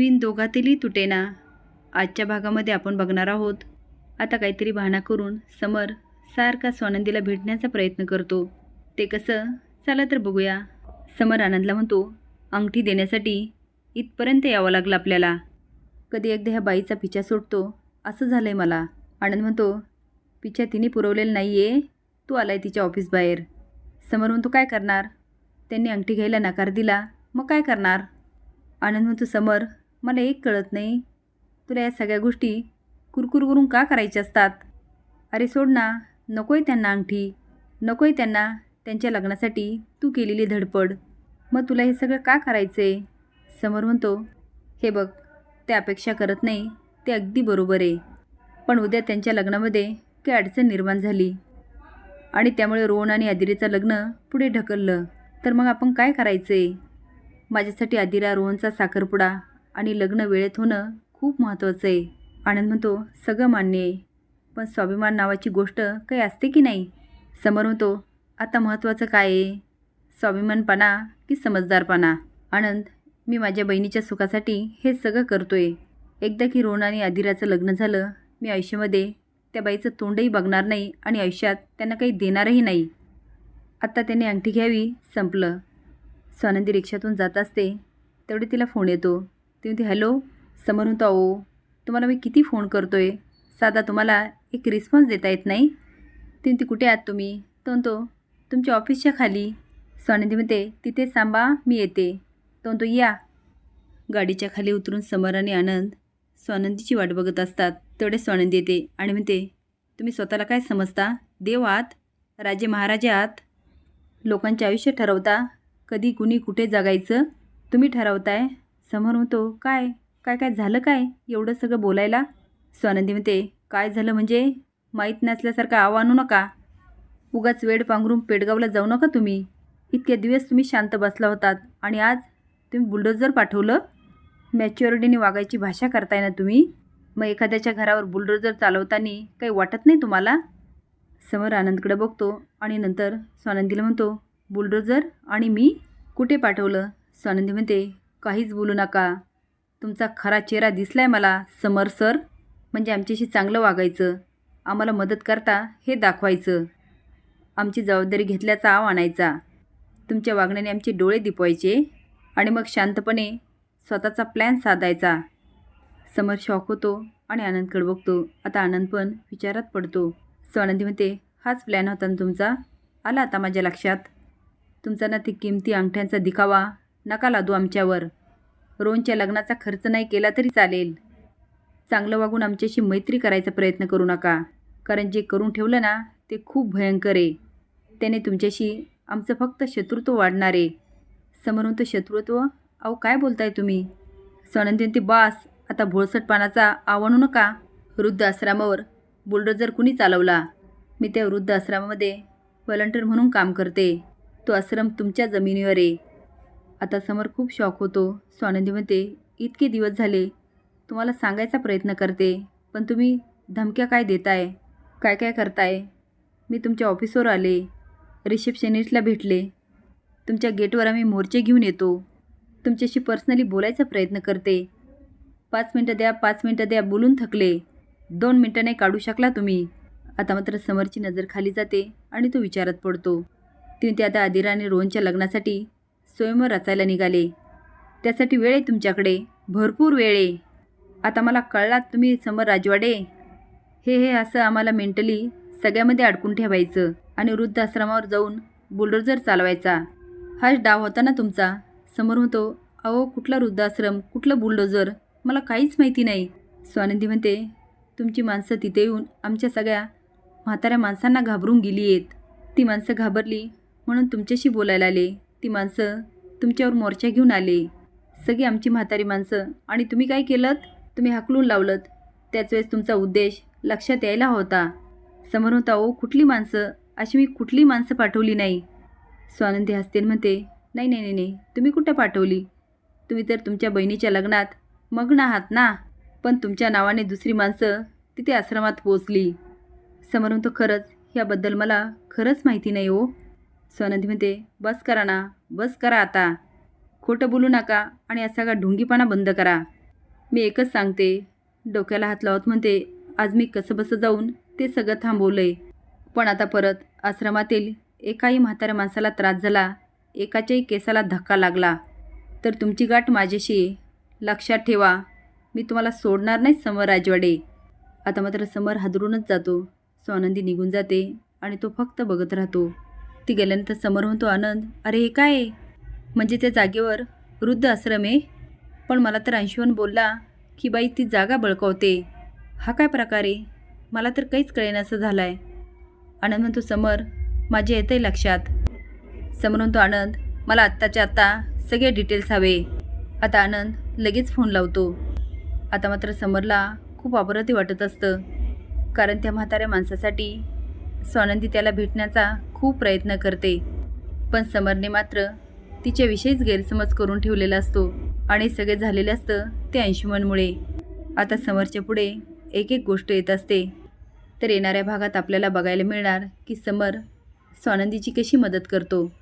विण दोघातीलही तुटेना आजच्या भागामध्ये आपण बघणार आहोत. आता काहीतरी बहाणा करून समर सारखा स्वानंदीला भेटण्याचा प्रयत्न करतो. ते कसं? चला तर बघूया. समर आनंदला म्हणतो अंगठी देण्यासाठी इथपर्यंत यावं लागलं आपल्याला. कधी एकदा ह्या बाईचा पिछा सुटतो. असं झालं आहे मला. आनंद म्हणतो पिछा तिने पुरवलेला नाही आहे तू आला आहे तिच्या ऑफिस बाहेर. समोर म्हणतो काय करणार? त्यांनी अंगठी घ्यायला नकार दिला. मग काय करणार? आनंद म्हणतो समर मला एक कळत नाही. तुला या सगळ्या गोष्टी कुरकुर करून का करायच्या असतात? अरे सोड ना नकोय त्यांना अंगठी. नकोय त्यांना त्यांच्या लग्नासाठी तू केलेली धडपड. मग तुला हे सगळं का करायचं? आहे समोर म्हणतो हे बघ ते अपेक्षा करत नाही ते अगदी बरोबर आहे. पण उद्या त्यांच्या लग्नामध्ये काही अडचण निर्माण झाली. आणि त्यामुळे रोहन आणि आदिरेचं लग्न पुढे ढकललं. तर मग आपण काय करायचं? आहे माझ्यासाठी आदिरा रोहनचा साखरपुडा आणि लग्न वेळेत होणं खूप महत्त्वाचं आहे. आनंद म्हणतो सगळं मान्य आहे. पण स्वाभिमान नावाची गोष्ट काही असते की नाही? समोर म्हणतो आता महत्त्वाचं काय आहे? स्वाभिमानपणा की समजदारपणा? आनंद मी माझ्या बहिणीच्या सुखासाठी हे सगळं करतो आहे एकदा की रोहन आणि आदिराचं लग्न झालं मी आयुष्यामध्ये त्या बाईचं तोंडही बघणार नाही आणि आयुष्यात त्यांना काही देणारही नाही. आत्ता त्याने अंगठी घ्यावी संपलं. स्वानंदी रिक्षातून जात असते तेवढे तिला फोन येतो. ती म्हणते हॅलो समर म्हणतो अहो तुम्हाला मी किती फोन करतो आहे साधा तुम्हाला एक रिस्पॉन्स देता येत नाही? ती म्हणते कुठे आहात तुम्ही? तो म्हणतो तुमच्या ऑफिसच्या खाली. स्वानंदी म्हणते तिथे सांबा मी येते. तो म्हणतो या. गाडीच्या खाली उतरून समर आणि आनंद स्वानंदीची वाट बघत असतात. तेवढे स्वानंदी येते आणि म्हणते तुम्ही स्वतःला काय समजता? देव आहात? राजे महाराजे आहात? लोकांचे आयुष्य ठरवता? कधी कुणी कुठे जगायचं? तुम्ही ठरवताय? समोर म्हणतो काय काय काय झालं काय? एवढं सगळं बोलायला? स्वानंदी म्हणते काय झालं म्हणजे? माहीत नसल्यासारखं आव आणू नका. उगाच वेड पांघरून पेडगावला जाऊ नका तुम्ही. इतके दिवस तुम्ही शांत बसला होतात आणि आज तुम्ही बुलडोजर पाठवलं? मॅच्युरिटीने वागायची भाषा करताय ना तुम्ही? मग एखाद्याच्या घरावर बुलडोजर चालवताना काही वाटत नाही तुम्हाला? समोर आनंदकडे बघतो आणि नंतर स्वानंदीला म्हणतो बुलडोजर आणि मी कुठे पाठवलं? स्वानंदी म्हणते काहीच बोलू नका. तुमचा खरा चेहरा दिसला आहे मला समर सर. म्हणजे आमच्याशी चांगलं वागायचं. आम्हाला मदत करता हे दाखवायचं. आमची जबाबदारी घेतल्याचा आव आणायचा. तुमच्या वागण्याने आमचे डोळे दिपवायचे आणि मग शांतपणे स्वतःचा प्लॅन साधायचा. समर शॉक होतो आणि आनंदकडे बघतो. आता आनंद पण विचारात पडतो. स्वानंदी म्हणते हाच प्लॅन होता ना तुमचा? आला आता माझ्या लक्षात. तुमचा ना ते किमती अंगठ्यांचा दिखावा नका लादू आमच्यावर. रोहनच्या लग्नाचा खर्च नाही केला तरी चालेल. चांगलं वागून आमच्याशी मैत्री करायचा प्रयत्न करू नका. कारण जे करून ठेवलं ना ते खूप भयंकर आहे. त्याने तुमच्याशी आमचं फक्त शत्रुत्व वाढणार आहे. समोरून म्हणतो शत्रुत्व अहो काय बोलताय तुम्ही? स्वानंदी बास आता भोळसटपणाचा आवणू नका. वृद्ध आश्रमावर बुलडोजर कुणी चालवला? मी त्या वृद्ध आश्रमामध्ये व्हॉलंटियर म्हणून काम करते. तो आश्रम तुमच्या जमिनीवर आहे. आता समोर खूप शॉक होतो. स्वानंदी म्हणते इतके दिवस झाले तुम्हाला सांगायचा प्रयत्न करते पण तुम्ही धमक्या काय देताय? काय काय करताय? मी तुमच्या ऑफिसवर आले रिसेप्शनिस्टला भेटले. तुमच्या गेटवर आम्ही मोर्चे घेऊन येतो. तुमच्याशी पर्सनली बोलायचा प्रयत्न करते. पाच मिनटं द्या पाच मिनटं द्या बोलून थकले. दोन मिनटं नाही काढू शकला तुम्ही. आता मात्र समरची नजर खाली जाते आणि तो विचारात पडतो. तिने ते आता आदिरा आणि रोहनच्या लग्नासाठी स्वयंवर रचायला निघाले. त्यासाठी वेळ आहे तुमच्याकडे. भरपूर वेळ आहे. आता मला कळलात तुम्ही समर राजवाडे? हे हे असं आम्हाला मेंटली सगळ्यामध्ये अडकून ठेवायचं आणि वृद्ध आश्रमावर जाऊन बुलडोजर चालवायचा. हाच डाव होता ना तुमचा? समोर होतो अहो कुठला वृद्धाश्रम कुठलं बुलडोजर मला काहीच माहिती नाही. स्वानंदी म्हणते तुमची माणसं तिथे येऊन आमच्या सगळ्या म्हाताऱ्या माणसांना घाबरून गेली आहेत. ती माणसं घाबरली म्हणून तुमच्याशी बोलायला आले. ती माणसं तुमच्यावर मोर्चा घेऊन आले. सगळी आमची म्हातारी माणसं. आणि तुम्ही काय केलं तुम्ही हाकलून लावलं त्याच वेळेस तुमचा उद्देश लक्षात यायला होता. समोर होता ओ कुठली माणसं? अशी मी कुठली माणसं पाठवली नाही? स्वानंदी हस्तेन म्हणते नाही नाही नाही नाही. तुम्ही कुठं पाठवली? तुम्ही तर तुमच्या बहिणीच्या लग्नात मग्न आहात ना? पण तुमच्या नावाने दुसरी माणसं तिथे आश्रमात पोचली समोरून म्हणतो खरंच? ह्याबद्दल मला खरंच माहिती नाही हो स्वानंदी म्हणते बस करा ना बस करा आता. खोटं बोलू नका आणि असा का ढोंगीपणा बंद करा. मी एकच सांगते डोक्याला हात लावत म्हणते आज मी कसं बसं जाऊन ते सगळं थांबवलंय. पण आता परत आश्रमातील एकाही म्हाताऱ्या माणसाला त्रास झाला एकाच्याही केसाला धक्का लागला. तर तुमची गाठ माझ्याशी लक्षात ठेवा मी तुम्हाला सोडणार नाही समर राजवाडे. आता मात्र समर हादरूनच जातो. स्वानंदी निघून जाते आणि तो फक्त बघत राहतो. ती गेल्यानंतर समोर म्हणतो आनंद अरे हे काय आहे? म्हणजे त्या जागेवर वृद्ध आश्रम आहे. पण मला तर अंशुवन बोलला की बाई ती जागा बळकावते. हा काय प्रकार आहे? मला तर काहीच कळेनासं झालं आहे आनंद म्हणतो समर माझे येतं आहे लक्षात. समर म्हणतो आनंद मला आत्ताच्या आत्ता सगळे डिटेल्स हवे. आता आनंद लगेच फोन लावतो. आता मात्र समरला खूप अपराधी वाटत असतं. कारण त्या म्हाताऱ्या माणसासाठी स्वानंदी त्याला भेटण्याचा खूप प्रयत्न करते. पण समरने मात्र तिच्याविषयीच गैरसमज करून ठेवलेला असतो आणि सगळे झालेले असतं ते अंशुमनमुळे आता समरच्या पुढे एक एक गोष्ट येत असते. तर येणाऱ्या भागात आपल्याला बघायला मिळणार की समर स्वानंदीची कशी मदत करतो.